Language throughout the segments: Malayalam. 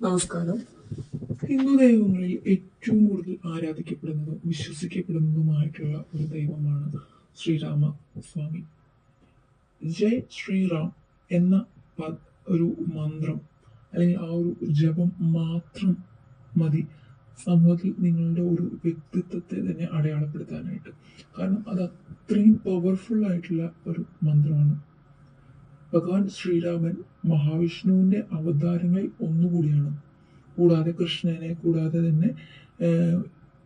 നമസ്കാരം. ഹിന്ദു ദൈവങ്ങളിൽ ഏറ്റവും കൂടുതൽ ആരാധിക്കപ്പെടുന്നതും വിശ്വസിക്കപ്പെടുന്നതുമായിട്ടുള്ള ഒരു ദൈവമാണ് ശ്രീരാമ സ്വാമി ജയ് ശ്രീറാം എന്ന ഒരു മന്ത്രം അല്ലെങ്കിൽ ആ ഒരു ജപം മാത്രം മതി സമൂഹത്തിൽ നിങ്ങളുടെ ഒരു വ്യക്തിത്വത്തെ തന്നെ അടയാളപ്പെടുത്താനായിട്ട്. കാരണം അത് അത്രയും പവർഫുൾ ആയിട്ടുള്ള ഒരു മന്ത്രമാണ്. ഭഗവാൻ ശ്രീരാമൻ മഹാവിഷ്ണുവിന്റെ അവതാരങ്ങളിൽ ഒന്നുകൂടിയാണ്. കൂടാതെ കൃഷ്ണനെ കൂടാതെ തന്നെ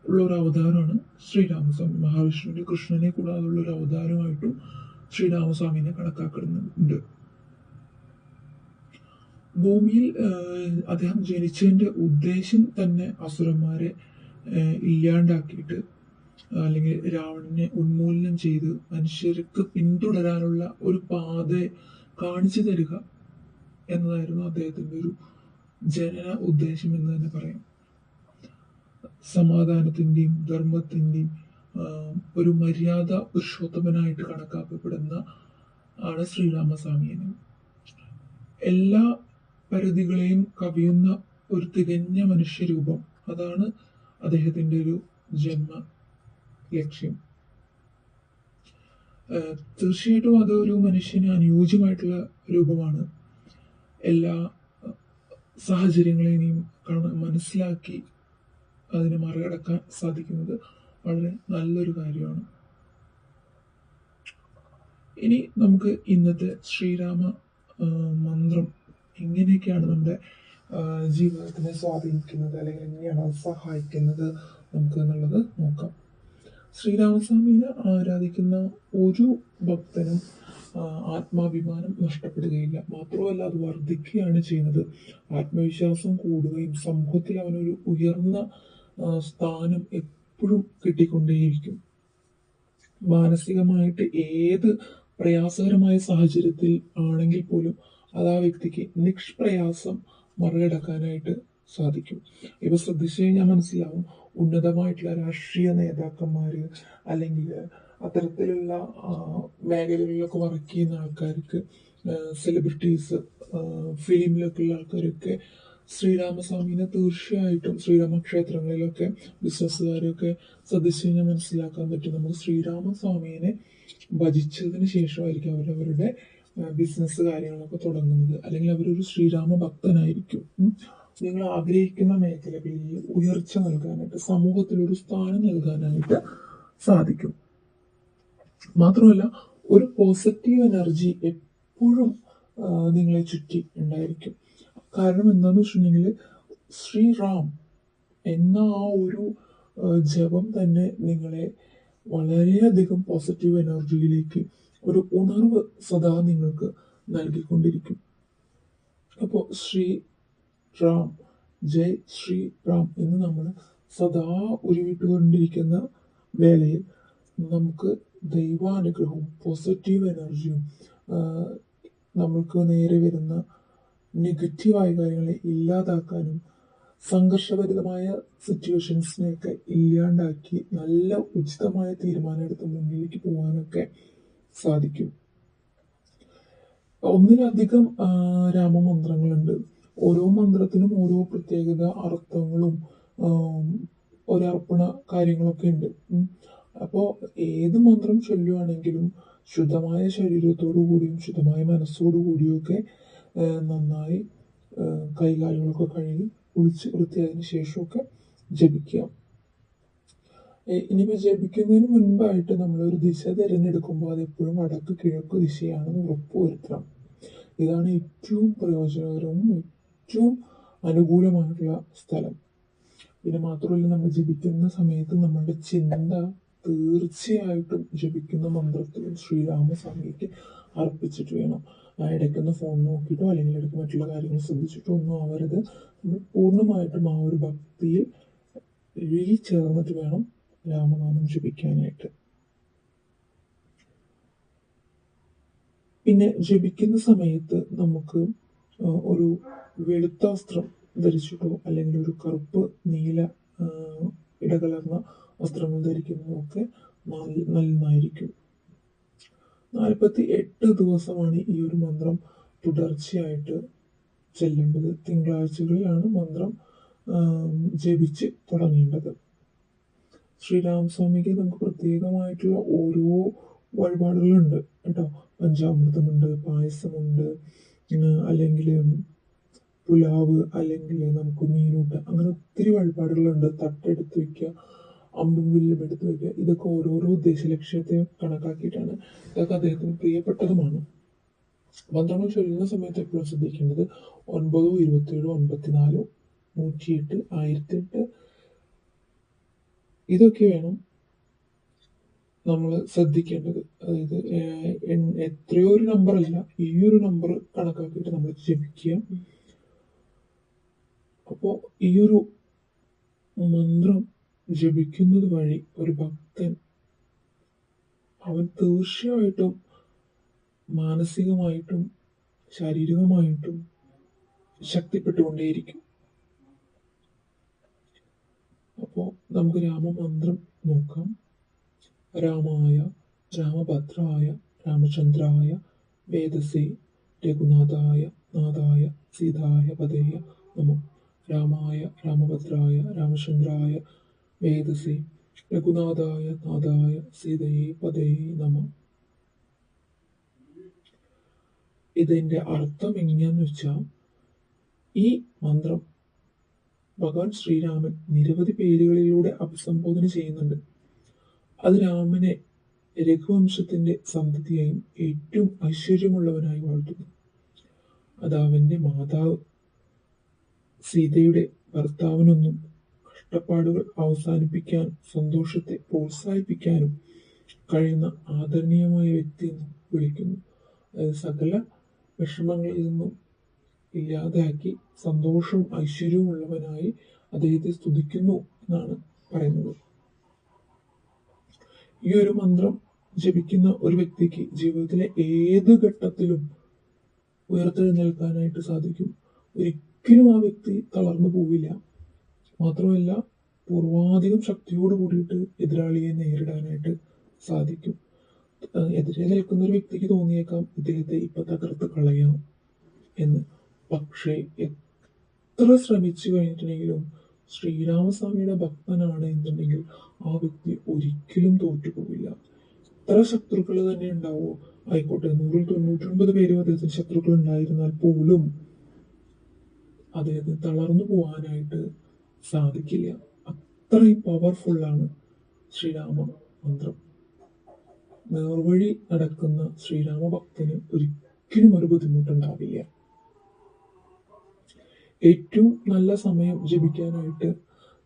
ഉള്ള ഒരു അവതാരമാണ് ശ്രീരാമസ്വാമി. മഹാവിഷ്ണുവിന്റെ കൃഷ്ണനെ കൂടാതെ ഉള്ള ഒരു അവതാരമായിട്ടും ശ്രീരാമസ്വാമിനെ കണക്കാക്കുന്നുണ്ട്. ഭൂമിയിൽ അദ്ദേഹം ജനിച്ചതിന്റെ ഉദ്ദേശം തന്നെ അസുരന്മാരെ ഇല്ലാണ്ടാക്കിയിട്ട് അല്ലെങ്കിൽ രാവണനെ ഉന്മൂലനം ചെയ്ത് മനുഷ്യർക്ക് പിന്തുടരാനുള്ള ഒരു പാത കാണിച്ചു തരിക എന്നതായിരുന്നു അദ്ദേഹത്തിന്റെ ഒരു ജനന ഉദ്ദേശം എന്ന് തന്നെ പറയാം. സമാധാനത്തിന്റെയും ധർമ്മത്തിന്റെയും ഒരു മര്യാദ പുരുഷോത്തമനായിട്ട് കണക്കാക്കപ്പെടുന്ന ആണ് ശ്രീരാമസ്വാമിയന് എല്ലാ പരിധികളെയും കവിയുന്ന ഒരു തികഞ്ഞ മനുഷ്യരൂപം അതാണ് അദ്ദേഹത്തിന്റെ ഒരു ജന്മ ലക്ഷ്യം. തീർച്ചയായിട്ടും അതൊരു മനുഷ്യന് അനുയോജ്യമായിട്ടുള്ള രൂപമാണ്. എല്ലാ സാഹചര്യങ്ങളെയും കാണാൻ മനസ്സിലാക്കി അതിനെ മറികടക്കാൻ സാധിക്കുന്നത് വളരെ നല്ലൊരു കാര്യമാണ്. ഇനി നമുക്ക് ഇന്നത്തെ ശ്രീരാമ മന്ത്രം എങ്ങനെയൊക്കെയാണ് നമ്മുടെ ജീവിതത്തിനെ സ്വാധീനിക്കുന്നത് അല്ലെങ്കിൽ എങ്ങനെയാണ് സഹായിക്കുന്നത് നമുക്ക് എന്നുള്ളത് നോക്കാം. ശ്രീരാമസ്വാമിനെ ആരാധിക്കുന്ന ഒരു ഭക്തനും ആത്മാഭിമാനം നഷ്ടപ്പെടുകയില്ല. മാത്രമല്ല അത് വർദ്ധിക്കുകയാണ് ചെയ്യുന്നത്. ആത്മവിശ്വാസം കൂടുകയും സമൂഹത്തിൽ അവനൊരു ഉയർന്ന സ്ഥാനം എപ്പോഴും കിട്ടിക്കൊണ്ടേയിരിക്കും. മാനസികമായിട്ട് ഏത് പ്രയാസകരമായ സാഹചര്യത്തിൽ ആണെങ്കിൽ പോലും അത് ആ വ്യക്തിക്ക് നിഷ്പ്രയാസം മറികടക്കാനായിട്ട് സാധിക്കും. ഇപ്പൊ ശ്രദ്ധിച്ചു കഴിഞ്ഞാൽ മനസ്സിലാവും. ഉന്നതമായിട്ടുള്ള രാഷ്ട്രീയ നേതാക്കന്മാര് അല്ലെങ്കിൽ അത്തരത്തിലുള്ള മേഖലകളിലൊക്കെ വർക്ക് ചെയ്യുന്ന ആൾക്കാർക്ക് സെലിബ്രിറ്റീസ് ഫിലിമിലൊക്കെ ഉള്ള ആൾക്കാരൊക്കെ ശ്രീരാമസ്വാമിനെ തീർച്ചയായിട്ടും ശ്രീരാമ ക്ഷേത്രങ്ങളിലൊക്കെ ബിസിനസ്സുകാരൊക്കെ കഴിഞ്ഞാൽ മനസ്സിലാക്കാൻ പറ്റും. നമുക്ക് ശ്രീരാമസ്വാമിയെ ഭജിച്ചതിന് ശേഷമായിരിക്കും അവരവരുടെ ബിസിനസ് കാര്യങ്ങളൊക്കെ തുടങ്ങുന്നത്. അല്ലെങ്കിൽ അവരൊരു ശ്രീരാമ ഭക്തനായിരിക്കും നിങ്ങൾ ആഗ്രഹിക്കുന്ന മേഖലകളിൽ ഉയർച്ച നൽകാനായിട്ട് സമൂഹത്തിൽ ഒരു സ്ഥാനം നൽകാനായിട്ട് സാധിക്കും. മാത്രമല്ല ഒരു പോസിറ്റീവ് എനർജി എപ്പോഴും നിങ്ങളെ ചുറ്റി ഉണ്ടായിരിക്കും. കാരണം എന്താണെന്ന് വെച്ചിട്ടുണ്ടെങ്കിൽ ശ്രീറാം എന്ന ആ ഒരു ജപം തന്നെ നിങ്ങളെ വളരെയധികം പോസിറ്റീവ് എനർജിയിലേക്ക് ഒരു ഉണർവ് സദാ നിങ്ങൾക്ക് നൽകിക്കൊണ്ടിരിക്കും. അപ്പോൾ ശ്രീ റാം ജയ് ശ്രീ റാം എന്ന് നമ്മൾ സദാ ഉരുവിട്ടുകൊണ്ടിരിക്കുന്ന വേളയിൽ നമുക്ക് ദൈവാനുഗ്രഹവും പോസിറ്റീവ് എനർജിയും നമ്മൾക്ക് നേരെ വരുന്ന നെഗറ്റീവായ കാര്യങ്ങളെ ഇല്ലാതാക്കാനും സംഘർഷഭരിതമായ സിറ്റുവേഷൻസിനെയൊക്കെ ഇല്ലാണ്ടാക്കി നല്ല ഉചിതമായ തീരുമാനം എടുത്ത് മുന്നിലേക്ക് പോകാനൊക്കെ സാധിക്കും. ഒന്നിലധികം രാമമന്ത്രങ്ങളുണ്ട്. ഓരോ മന്ത്രത്തിനും ഓരോ പ്രത്യേകത അർത്ഥങ്ങളും ഒരർപ്പണ കാര്യങ്ങളൊക്കെ ഉണ്ട്. ഉം. അപ്പോ ഏത് മന്ത്രം ചൊല്ലുവാണെങ്കിലും ശുദ്ധമായ ശരീരത്തോടു കൂടിയും ശുദ്ധമായ മനസ്സോടു കൂടിയൊക്കെ നന്നായി കൈകാലുകളൊക്കെ കഴുകി കുളിച്ച് വൃത്തിയായതിനു ശേഷമൊക്കെ ജപിക്കുക ഇനിയിപ്പോൾ ഇനിയിപ്പോ ജപിക്കുന്നതിന് മുൻപായിട്ട് നമ്മൾ ഒരു ദിശ തിരഞ്ഞെടുക്കുമ്പോൾ അതെപ്പോഴും വടക്ക് കിഴക്ക് ദിശയാണെന്ന് ഉറപ്പുവരുത്തണം ഇതാണ് ഏറ്റവും പ്രയോജനകരവും ഏറ്റവും അനുകൂലമായിട്ടുള്ള സ്ഥലം പിന്നെ മാത്രമല്ല നമ്മൾ ജപിക്കുന്ന സമയത്ത് നമ്മളുടെ ചിന്ത തീർച്ചയായിട്ടും ജപിക്കുന്ന മന്ത്രത്തിലും ശ്രീരാമസ്വാമിക്ക് അർപ്പിച്ചിട്ട് വേണം. ഇടയ്ക്കൊന്ന് ഫോൺ നോക്കിയിട്ടോ അല്ലെങ്കിൽ ഇടയ്ക്ക് മറ്റുള്ള കാര്യങ്ങൾ ശ്രദ്ധിച്ചിട്ടോ ഒന്നും നമ്മൾ പൂർണമായിട്ടും ആ ഒരു ഭക്തിയിൽ ഇഴുകി ചേർന്നിട്ട് വേണം രാമനാമം ജപിക്കാനായിട്ട്. പിന്നെ ജപിക്കുന്ന സമയത്ത് നമുക്ക് ഒരു വെളുത്ത വസ്ത്രം ധരിച്ചിട്ടോ അല്ലെങ്കിൽ ഒരു കറുപ്പ് നീല ഇടകലർന്ന വസ്ത്രങ്ങൾ ധരിക്കുന്നതൊക്കെ നന്നായിരിക്കും നാൽപ്പത്തി എട്ട് ദിവസമാണ് ഈ ഒരു മന്ത്രം തുടർച്ചയായിട്ട് ചെല്ലേണ്ടത്. തിങ്കളാഴ്ചകളിലാണ് മന്ത്രം ജപിച്ച് തുടങ്ങേണ്ടത്. ശ്രീരാമസ്വാമിക്ക് നമുക്ക് പ്രത്യേകമായിട്ടുള്ള ഓരോ വഴിപാടുകളുണ്ട് കേട്ടോ. പഞ്ചാമൃതമുണ്ട് പായസമുണ്ട് അല്ലെങ്കിൽ പുലാവ് അല്ലെങ്കിൽ നമുക്ക് മീനൂട്ട് അങ്ങനെ ഒത്തിരി വഴിപാടുകളുണ്ട്. തട്ടെടുത്ത് വയ്ക്കുക അമ്പും വില്ലും എടുത്ത് വയ്ക്കുക ഇതൊക്കെ ഓരോരോ ഉദ്ദേശ ലക്ഷ്യത്തെ കണക്കാക്കിയിട്ടാണ് ഇതൊക്കെ അദ്ദേഹത്തിന് പ്രിയപ്പെട്ടതുമാണ്. മന്ത്രങ്ങൾ ചൊല്ലുന്ന സമയത്ത് എപ്പോഴും ശ്രദ്ധിക്കേണ്ടത് ഒൻപതോ ഇരുപത്തിയേഴോ അൻപത്തിനാലോ നൂറ്റിയെട്ട് ആയിരത്തിയെട്ട്. ഇതൊക്കെ വേണം നമ്മൾ ശ്രദ്ധിക്കേണ്ടത്. അതായത് എത്രയോ ഒരു നമ്പർ അല്ല ഈ ഒരു നമ്പർ കണക്കാക്കിയിട്ട് നമ്മൾ ജപിക്കുക. അപ്പോൾ ഈ ഒരു മന്ത്രം ജപിക്കുന്നത് വഴി ഒരു ഭക്തൻ അവൻ തീർച്ചയായിട്ടും മാനസികമായിട്ടും ശാരീരികമായിട്ടും ശക്തിപ്പെട്ടുകൊണ്ടേയിരിക്കും. അപ്പോൾ നമുക്ക് രാമമന്ത്രം നോക്കാം. രാമായ രാമഭദ്രായ രാമചന്ദ്രായ വേദസേ രഘുനാഥായ നാഥായ സീതായ പതേയ നമോ. രാമായ രാമഭദ്രായ രാമചന്ദ്രായ വേദസേ രഘുനാഥായ നാഥായ സീതയെ പതയെ നമ. ഇതിന്റെ അർത്ഥം എങ്ങനെയാന്ന് വെച്ചാൽ ഈ മന്ത്രം ഭഗവാൻ ശ്രീരാമൻ നിരവധി പേരുകളിലൂടെ അഭിസംബോധന ചെയ്യുന്നുണ്ട്. അത് രാമനെ രഘുവംശത്തിന്റെ സന്തതിയായും ഏറ്റവും ഐശ്വര്യമുള്ളവനായി വാഴ്ത്തുന്നു അത് അവന്റെ മാതാവ് സീതയുടെ ഭർത്താവിനൊന്നും കഷ്ടപ്പാടുകൾ അവസാനിപ്പിക്കാൻ സന്തോഷത്തെ പ്രോത്സാഹിപ്പിക്കാനും കഴിയുന്ന ആദരണീയമായ വ്യക്തി എന്ന് വിളിക്കുന്നു. അതായത് സകല വിഷമങ്ങളിൽ നിന്നും ഇല്ലാതാക്കി സന്തോഷവും ഐശ്വര്യവും ഉള്ളവനായി അദ്ദേഹത്തെ സ്തുതിക്കുന്നു എന്നാണ് പറയുന്നത്. ഈ ഒരു മന്ത്രം ജപിക്കുന്ന ഒരു വ്യക്തിക്ക് ജീവിതത്തിലെ ഏത് ഘട്ടത്തിലും ഉയർത്തെഴുന്നേൽക്കാനായിട്ട് സാധിക്കും. ഒരിക്കലും ആ വ്യക്തി തളർന്നു പോവില്ല. മാത്രമല്ല പൂർവാധികം ശക്തിയോട് കൂടിയിട്ട് എതിരാളിയെ നേരിടാനായിട്ട് സാധിക്കും. എതിരെ നിൽക്കുന്ന ഒരു വ്യക്തിക്ക് തോന്നിയേക്കാം ഇദ്ദേഹത്തെ ഇപ്പൊ തകർത്ത് കളയാം എന്ന്. പക്ഷേ എത്ര ശ്രമിച്ചു കഴിഞ്ഞിട്ടുണ്ടെങ്കിലും ശ്രീരാമസ്വാമിയുടെ ഭക്തനാണ് എന്നുണ്ടെങ്കിൽ ആ വ്യക്തി ഒരിക്കലും തോറ്റുപോകില്ല എത്ര ശത്രുക്കൾ തന്നെ ഉണ്ടാവോ? ആയിക്കോട്ടെ നൂറിൽ തൊണ്ണൂറ്റൊൻപത് പേരും അദ്ദേഹത്തിന് ശത്രുക്കൾ ഉണ്ടായിരുന്നാൽ പോലും അദ്ദേഹത്തിന് തളർന്നു പോകാനായിട്ട് സാധിക്കില്ല. അത്രയും പവർഫുള്ളാണ് ശ്രീരാമ മന്ത്രം. നേർവഴി നടക്കുന്ന ശ്രീരാമ ഭക്തന് ഒരിക്കലും ഒരു ബുദ്ധിമുട്ടുണ്ടാവില്ല. ഏറ്റവും നല്ല സമയം ജപിക്കാനായിട്ട്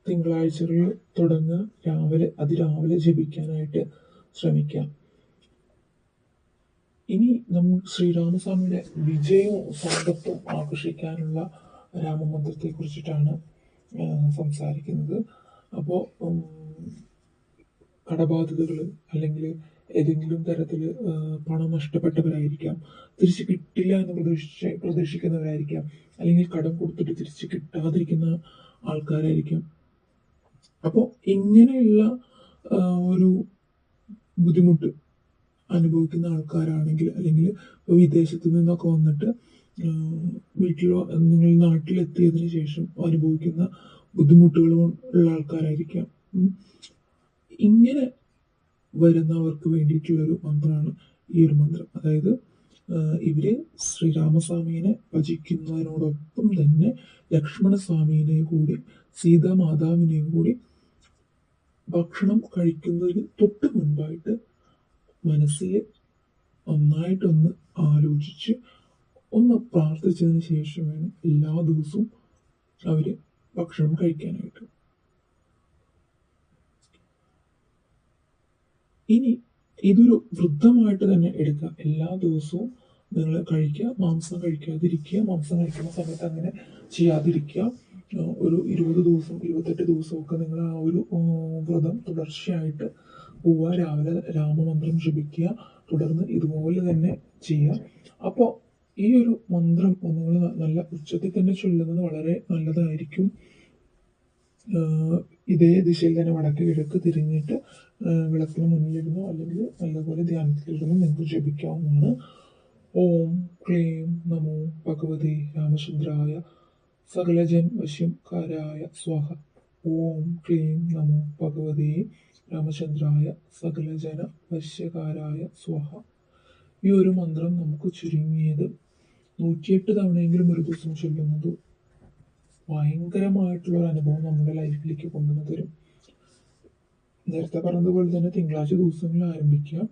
തിങ്കളാഴ്ചകളിൽ തുടങ്ങുക രാവിലെ അതിരാവിലെ ജപിക്കാനായിട്ട് ശ്രമിക്കാം. ഇനി നമ്മ ശ്രീരാമസ്വാമിയുടെ വിജയവും സമ്പത്തും ആകർഷിക്കാനുള്ള രാമമന്ത്രത്തെ കുറിച്ചിട്ടാണ് സംസാരിക്കുന്നത്. അപ്പോൾ കടബാധ്യതകൾ അല്ലെങ്കിൽ ഏതെങ്കിലും തരത്തിൽ പണം നഷ്ടപ്പെട്ടവരായിരിക്കാം തിരിച്ച് കിട്ടില്ല എന്ന് പ്രതീക്ഷിച്ച് പ്രതീക്ഷിക്കുന്നവരായിരിക്കാം അല്ലെങ്കിൽ കടം കൊടുത്തിട്ട് തിരിച്ച് കിട്ടാതിരിക്കുന്ന ആൾക്കാരായിരിക്കാം. അപ്പോൾ ഇങ്ങനെയുള്ള ഒരു ബുദ്ധിമുട്ട് അനുഭവിക്കുന്ന ആൾക്കാരാണെങ്കിൽ അല്ലെങ്കിൽ വിദേശത്തു നിന്നൊക്കെ വന്നിട്ട് വീട്ടിലോ നിങ്ങൾ നാട്ടിലെത്തിയതിനു ശേഷം അനുഭവിക്കുന്ന ബുദ്ധിമുട്ടുകളും ഉള്ള ആൾക്കാരായിരിക്കാം. ഇങ്ങനെ വരുന്നവർക്ക് വേണ്ടിയിട്ടുള്ളൊരു മന്ത്രമാണ് ഈ ഒരു മന്ത്രം അതായത് ഇവർ ശ്രീരാമസ്വാമിനെ ഭജിക്കുന്നതിനോടൊപ്പം തന്നെ ലക്ഷ്മണസ്വാമിനെ കൂടി സീതാമാതാവിനെയും കൂടി ഭക്ഷണം കഴിക്കുന്നതിന് തൊട്ട് മുൻപായിട്ട് മനസ്സിൽ നന്നായിട്ടൊന്ന് ആലോചിച്ച് ഒന്ന് പ്രാർത്ഥിച്ചതിന് ശേഷം വേണം എല്ലാ ദിവസവും അവർ ഭക്ഷണം കഴിക്കാനായിട്ട്. ഇനി ഇതൊരു വൃദ്ധമായിട്ട് തന്നെ എടുക്കുക. എല്ലാ ദിവസവും നിങ്ങൾ കഴിക്കുക മാംസം കഴിക്കാതിരിക്കുക മാംസം കഴിക്കുന്ന സമയത്ത് അങ്ങനെ ചെയ്യാതിരിക്കുക. ഒരു ഇരുപത് ദിവസം ഇരുപത്തെട്ട് ദിവസമൊക്കെ നിങ്ങൾ ആ ഒരു വ്രതം തുടർച്ചയായിട്ട് പോവുക. രാവിലെ രാമമന്ത്രം ജപിക്കുക തുടർന്ന് ഇതുപോലെ തന്നെ ചെയ്യുക. അപ്പോൾ ഈ ഒരു മന്ത്രം ഒന്നുകൂടെ നല്ല ഉച്ചത്തിൽ തന്നെ ചൊല്ലുന്നത് വളരെ നല്ലതായിരിക്കും. ഇതേ ദിശയിൽ തന്നെ വടക്ക് കിഴക്ക് തിരിഞ്ഞിട്ട് വിളക്കിന് മുന്നിലിരുന്നോ അല്ലെങ്കിൽ നല്ലപോലെ ധ്യാനത്തിലിരുന്നോ നിങ്ങൾക്ക് ജപിക്കാവുന്നതാണ്. ഓം ക്ലീം നമോ ഭഗവതി രാമചന്ദ്രായ സകലജൻ വശ്യംകാരായ സ്വാഹ. ഓം ക്ലീം നമോ ഭഗവതി രാമചന്ദ്രായ സകലജന വശ്യകാരായ സ്വാഹ. ഈ ഒരു മന്ത്രം നമുക്ക് ചുരുങ്ങിയത് നൂറ്റിയെട്ട് തവണയെങ്കിലും ഒരു ദിവസം ചൊല്ലുന്നത് ഭയങ്കരമായിട്ടുള്ള ഒരു അനുഭവം നമ്മുടെ ലൈഫിലേക്ക് കൊണ്ടുവന്ന് തരും. നേരത്തെ പറഞ്ഞതുപോലെ തന്നെ തിങ്കളാഴ്ച ദിവസങ്ങളിൽ ആരംഭിക്കുക.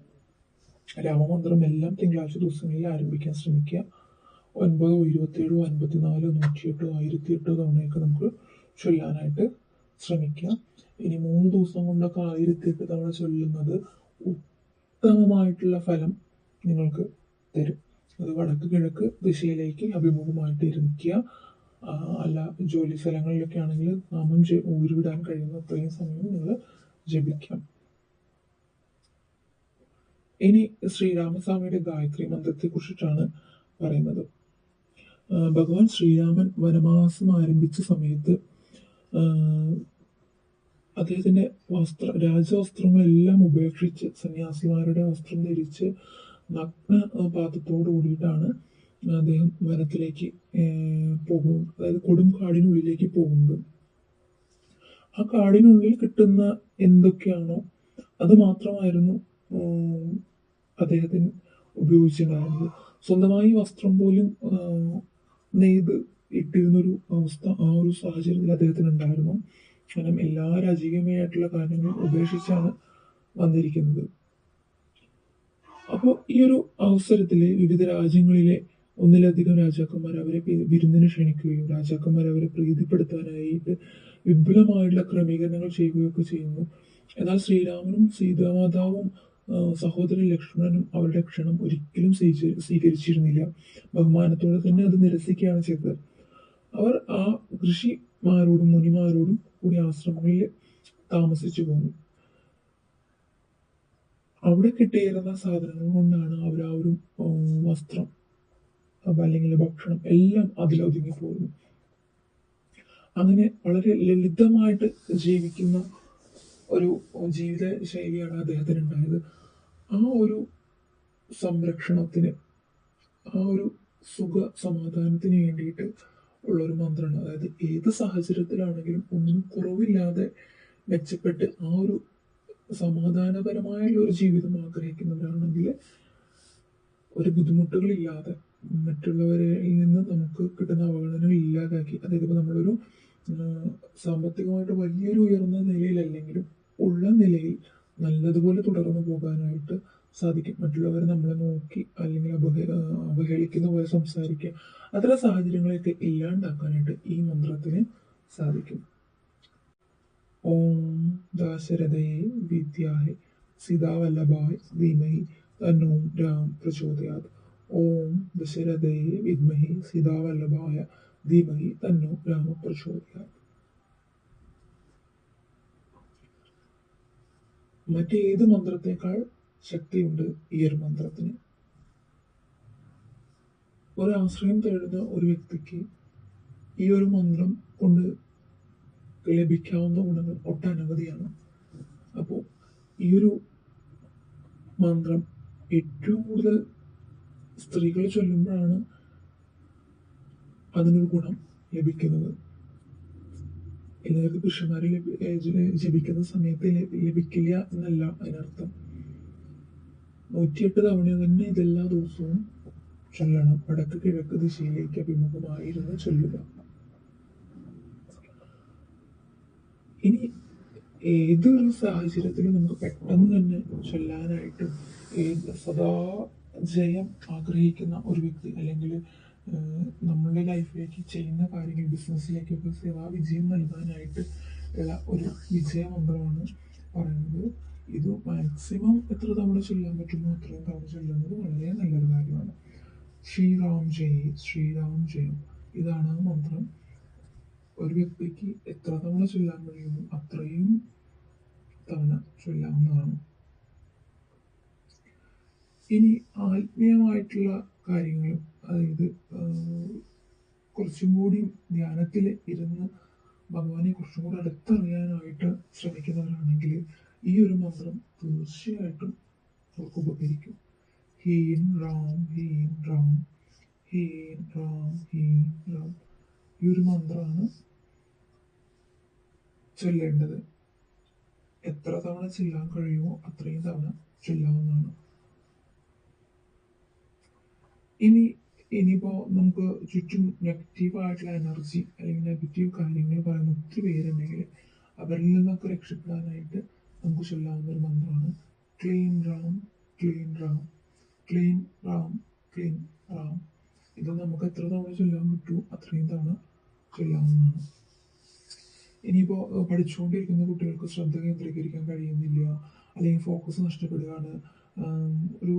രാമമന്ത്രം എല്ലാം തിങ്കളാഴ്ച ദിവസങ്ങളിൽ ആരംഭിക്കാൻ ശ്രമിക്കുക. ഒൻപതോ ഇരുപത്തിയേഴോ അൻപത്തിനാലോ നൂറ്റിയെട്ടോ ആയിരത്തിയെട്ടോ തവണയൊക്കെ നമുക്ക് ചൊല്ലാനായിട്ട് ശ്രമിക്കുക. ഇനി മൂന്ന് ദിവസം കൊണ്ടൊക്കെ ആയിരത്തി എട്ട് തവണ ചൊല്ലുന്നത് ഉത്തമമായിട്ടുള്ള ഫലം നിങ്ങൾക്ക് തരും. അത് വടക്ക് കിഴക്ക് ദിശയിലേക്ക് അഭിമുഖമായിട്ട് ഇരിക്കുക. അല്ല ജോലി സ്ഥലങ്ങളിലൊക്കെ ആണെങ്കിൽ നാമം ഊരുവിടാൻ കഴിയുന്ന അത്രയും സമയം നിങ്ങൾ ജപിക്കാം. ഇനി ശ്രീരാമസ്വാമിയുടെ ഗായത്രി മന്ത്രത്തെ കുറിച്ചിട്ടാണ് പറയുന്നത്. ഭഗവാൻ ശ്രീരാമൻ വനവാസം ആരംഭിച്ച സമയത്ത് അദ്ദേഹത്തിന്റെ വസ്ത്ര രാജവസ്ത്രങ്ങളെല്ലാം ഉപേക്ഷിച്ച് സന്യാസിമാരുടെ വസ്ത്രം ധരിച്ച് നഗ്ന ആ, പാദത്തോടു കൂടിയിട്ടാണ് അദ്ദേഹം വനത്തിലേക്ക് പോകുന്നത് അതായത് കൊടും കാടിനുള്ളിലേക്ക് പോകുന്നത്. ആ കാടിനുള്ളിൽ കിട്ടുന്ന എന്തൊക്കെയാണോ അത് മാത്രമായിരുന്നു അദ്ദേഹത്തിന് ഉപയോഗിച്ചിട്ടുണ്ടായിരുന്നത്. സ്വന്തമായി വസ്ത്രം പോലും നെയ്ത് ഇട്ടിരുന്നൊരു അവസ്ഥ ആ ഒരു സാഹചര്യത്തിൽ അദ്ദേഹത്തിന് ഉണ്ടായിരുന്നു. കാരണം എല്ലാ രാജകീയമായിട്ടുള്ള കാര്യങ്ങളും ഉപേക്ഷിച്ചാണ് വന്നിരിക്കുന്നത്. അപ്പോൾ ഈ ഒരു അവസരത്തിൽ വിവിധ രാജ്യങ്ങളിലെ ഒന്നിലധികം രാജാക്കന്മാർ അവരെ വിരുന്നിന് ക്ഷണിക്കുകയും രാജാക്കന്മാർ അവരെ പ്രീതിപ്പെടുത്താനായിട്ട് വിപുലമായിട്ടുള്ള ക്രമീകരണങ്ങൾ ചെയ്യുകയൊക്കെ ചെയ്യുന്നു. എന്നാൽ ശ്രീരാമനും സീതാമാതാവും സഹോദരൻ ലക്ഷ്മണനും അവരുടെ ക്ഷണം ഒരിക്കലും സ്വീകരിച്ചിരുന്നില്ല. ബഹുമാനത്തോടെ തന്നെ അത് നിരസിക്കുകയാണ് ചെയ്തത്. അവർ ആ ഋഷിമാരോടും മുനിമാരോടും കൂടി ആശ്രമങ്ങളിൽ താമസിച്ചു പോന്നു. അവിടെ കിട്ടിയിരുന്ന സാധനങ്ങൾ കൊണ്ടാണ് അവർ ആ ഒരു വസ്ത്രം അല്ലെങ്കിൽ ഭക്ഷണം എല്ലാം അതിലൊതുങ്ങി പോകുന്നു അങ്ങനെ വളരെ ലളിതമായിട്ട് ജീവിക്കുന്ന ഒരു ജീവിത ശൈലിയാണ് അദ്ദേഹത്തിന് ഉണ്ടായത്. ആ ഒരു സംരക്ഷണത്തിന് ആ ഒരു സുഖ സമാധാനത്തിന് വേണ്ടിയിട്ട് ഉള്ള ഒരു മന്ത്രമാണ്. അതായത് ഏത് സാഹചര്യത്തിലാണെങ്കിലും ഒന്നും കുറവില്ലാതെ മെച്ചപ്പെട്ട് ആ ഒരു സമാധാനപരമായുള്ള ഒരു ജീവിതം ആഗ്രഹിക്കുന്നവരാണെങ്കിൽ ഒരു ബുദ്ധിമുട്ടുകളില്ലാതെ മറ്റുള്ളവരിൽ നിന്ന് നമുക്ക് കിട്ടുന്ന അവഗണനകൾ ഇല്ലാതാക്കി. അതായത് ഇപ്പോൾ നമ്മളൊരു സാമ്പത്തികമായിട്ട് വലിയൊരു ഉയർന്ന നിലയിലല്ലെങ്കിലും ഉള്ള നിലയിൽ നല്ലതുപോലെ തുടർന്നു പോകാനായിട്ട് സാധിക്കും. മറ്റുള്ളവരെ നമ്മളെ നോക്കി അല്ലെങ്കിൽ അപഹ അവഹേളിക്കുന്ന പോലെ സംസാരിക്കുക. അത്തരം സാഹചര്യങ്ങളെയൊക്കെ ഇല്ലാണ്ടാക്കാനായിട്ട് ഈ മന്ത്രത്തിന് സാധിക്കും. ഓം ദാശരഥയെ വിദ്യാഹെ സീതാവല്ലഭായ് ധീമഹി തന്നോ രാം പ്രചോദയാത്. ഓം ദശരഥയെ വിദ്മഹി സീതാവല്ലഭായ ധീമഹി തന്നോ രാമ പ്രചോദയാത്. മറ്റേത് മന്ത്രത്തെക്കാൾ ശക്തിയുണ്ട് ഈ ഒരു മന്ത്രത്തിന്. ഒരു ആശ്രയം തേടുന്ന ഒരു വ്യക്തിക്ക് ഈ ഒരു മന്ത്രം കൊണ്ട് ലഭിക്കാവുന്ന ഗുണങ്ങൾ ഒട്ടനവധിയാണ്. അപ്പോൾ ഈ ഒരു മന്ത്രം ഏറ്റവും കൂടുതൽ സ്ത്രീകൾ ചൊല്ലുമ്പോഴാണ് അതിനൊരു ഗുണം ലഭിക്കുന്നത്. എല്ലാവർക്കും പുരുഷന്മാരെ ജപിക്കുന്ന സമയത്ത് ലഭിക്കില്ല എന്നല്ല അതിനർത്ഥം. നൂറ്റിയെട്ട് തവണ തന്നെ ഇതെല്ലാ ദിവസവും ചൊല്ലണം. വടക്ക് കിഴക്ക് ദിശയിലേക്ക് അഭിമുഖമായിരുന്ന് ചൊല്ലുക. ഇനി ഏതൊരു സാഹചര്യത്തിലും നമുക്ക് പെട്ടെന്ന് തന്നെ ചൊല്ലാനായിട്ട് സദാ ജയം ആഗ്രഹിക്കുന്ന ഒരു വ്യക്തി അല്ലെങ്കിൽ നമ്മളുടെ ലൈഫിലേക്ക് ചെയ്യുന്ന കാര്യങ്ങൾ ബിസിനസ്സിലേക്കൊക്കെ സേവാ വിജയം നൽകാനായിട്ട് ഉള്ള ഒരു വിജയമന്ത്രമാണ് പറയുന്നത്. ഇത് മാക്സിമം എത്ര തവണ ചൊല്ലാൻ പറ്റുമോ അത്രയും തവണ ചൊല്ലുന്നത് വളരെ നല്ലൊരു കാര്യമാണ്. ശ്രീറാം ജയ് ശ്രീറാം ജയം. ഇതാണ് മന്ത്രം. ഒരു വ്യക്തിക്ക് എത്ര തവണ ചൊല്ലാൻ കഴിയുമോ അത്രയും തവണ ചൊല്ലാവുന്നതാണ്. ഇനി ആത്മീയമായിട്ടുള്ള കാര്യങ്ങൾ അതായത് കുറച്ചും കൂടി ധ്യാനത്തിൽ ഇരുന്ന് ഭഗവാനെ കുറച്ചും കൂടി അടുത്തറിയാനായിട്ട് ശ്രമിക്കുന്നവരാണെങ്കിൽ ഈ ഒരു മന്ത്രം തീർച്ചയായിട്ടും അവർക്ക് ഉപകരിക്കും. ഹീം റാം ഹീം റാം ഹീം റാം ഹീം റാം. ഈ ഒരു മന്ത്രമാണ് ചൊല്ലേണ്ടത്. എത്ര തവണ ചെല്ലാൻ കഴിയുമോ അത്രയും തവണ ചൊല്ലാവുന്നതാണ്. ഇനി ഇനിയിപ്പോ നമുക്ക് ചുറ്റും നെഗറ്റീവ് ആയിട്ടുള്ള എനർജി അല്ലെങ്കിൽ നെഗറ്റീവ് കാര്യങ്ങൾ പറയുന്ന ഒത്തിരി പേരുണ്ടെങ്കിൽ അവരിൽ നിന്നൊക്കെ രക്ഷപ്പെടാനായിട്ട് നമുക്ക് ചൊല്ലാവുന്ന ഒരു മന്ത്രമാണ് ക്ലീൻ റാം ക്ലീൻ റാം ക്ലീൻ റാം ക്ലീൻ റാം. ഇത് നമുക്ക് എത്ര തവണ ചൊല്ലാൻ പറ്റുമോ അത്രയും തവണ ചൊല്ലാവുന്നതാണ് ഇനിയിപ്പോൾ പഠിച്ചുകൊണ്ടിരിക്കുന്ന കുട്ടികൾക്ക് ശ്രദ്ധ കേന്ദ്രീകരിക്കാൻ കഴിയുന്നില്ല അല്ലെങ്കിൽ ഫോക്കസ് നഷ്ടപ്പെടുകയാണ് ഒരു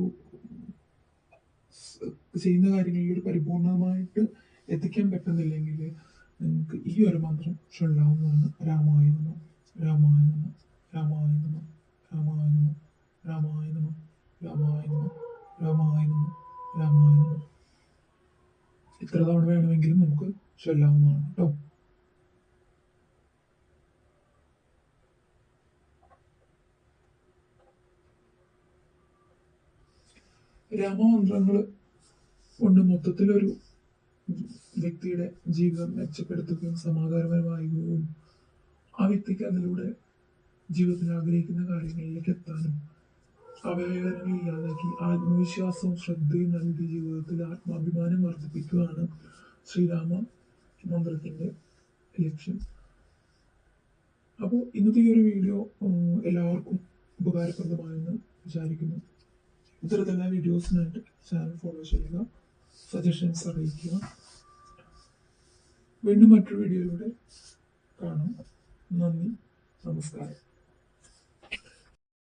ചെയ്യുന്ന കാര്യങ്ങളിൽ ഒരു പരിപൂർണമായിട്ട് എത്തിക്കാൻ പറ്റുന്നില്ലെങ്കിൽ നിങ്ങൾക്ക് ഈ ഒരു മന്ത്രം ചൊല്ലാവുന്നതാണ് രാമായണം. നമ രാമായ നമ രാമായ നമ രാമായ നമ രാമായ നമ രാമായ നമ രാമായ നമ രാമായ നമ ഇത്ര തവണ വേണമെങ്കിലും നമുക്ക് ചൊല്ലാവുന്നതാണ് കേട്ടോ രാമമന്ത്രങ്ങൾ കൊണ്ട് മൊത്തത്തിലൊരു വ്യക്തിയുടെ ജീവിതം മെച്ചപ്പെടുത്തുകയും സമാധാനപരമാകുകയും ആ വ്യക്തിക്ക് അതിലൂടെ ജീവിതത്തിൽ ആഗ്രഹിക്കുന്ന കാര്യങ്ങളിലേക്ക് എത്താനും അവഹേളനങ്ങൾ ഇല്ലാതാക്കി ആത്മവിശ്വാസവും ശ്രദ്ധയും നൽകി ജീവിതത്തിൽ ആത്മാഭിമാനം വർദ്ധിപ്പിക്കുകയാണ് ശ്രീരാമ മന്ത്രത്തിന്റെ ലക്ഷ്യം അപ്പോൾ ഇന്നത്തെ ഈ ഒരു വീഡിയോ എല്ലാവർക്കും ഉപകാരപ്രദമായെന്ന് വിചാരിക്കുന്നു. ഇത്തരത്തിലുള്ള വീഡിയോസിനായിട്ട് ചാനൽ ഫോളോ ചെയ്യുക സജഷൻസ് അറിയിക്കുക. വീണ്ടും മറ്റൊരു വീഡിയോയിലൂടെ കാണാം. നന്ദി നമസ്കാരം.